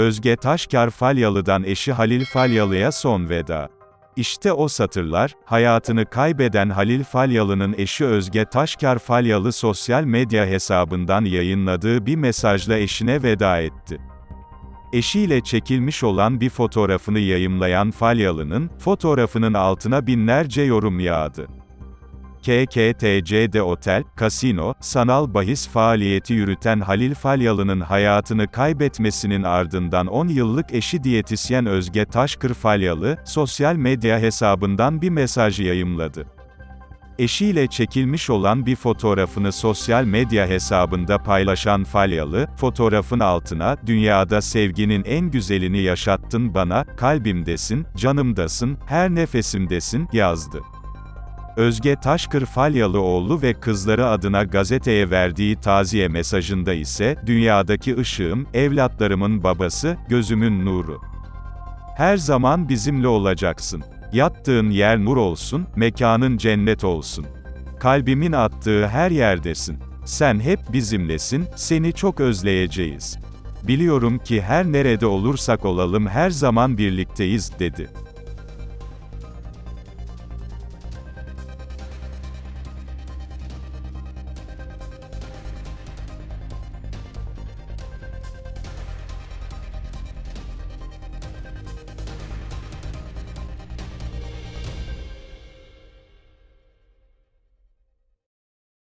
Özge Taşkar Falyalı'dan eşi Halil Falyalı'ya son veda. İşte o satırlar, hayatını kaybeden Halil Falyalı'nın eşi Özge Taşkar Falyalı sosyal medya hesabından yayınladığı bir mesajla eşine veda etti. Eşiyle çekilmiş olan bir fotoğrafını yayımlayan Falyalı'nın, fotoğrafının altına binlerce yorum yağdı. KKTC'de otel, kasino, sanal bahis faaliyeti yürüten Halil Falyalı'nın hayatını kaybetmesinin ardından 10 yıllık eşi diyetisyen Özge Taşkır Falyalı, sosyal medya hesabından bir mesaj yayımladı. Eşiyle çekilmiş olan bir fotoğrafını sosyal medya hesabında paylaşan Falyalı, fotoğrafın altına, dünyada sevginin en güzelini yaşattın bana, kalbimdesin, canımdasın, her nefesimdesin, yazdı. Özge Taşkır Falyalıoğlu ve kızları adına gazeteye verdiği taziye mesajında ise, dünyadaki ışığım, evlatlarımın babası, gözümün nuru. Her zaman bizimle olacaksın. Yattığın yer nur olsun, mekanın cennet olsun. Kalbimin attığı her yerdesin. Sen hep bizimlesin, seni çok özleyeceğiz. Biliyorum ki her nerede olursak olalım her zaman birlikteyiz, dedi.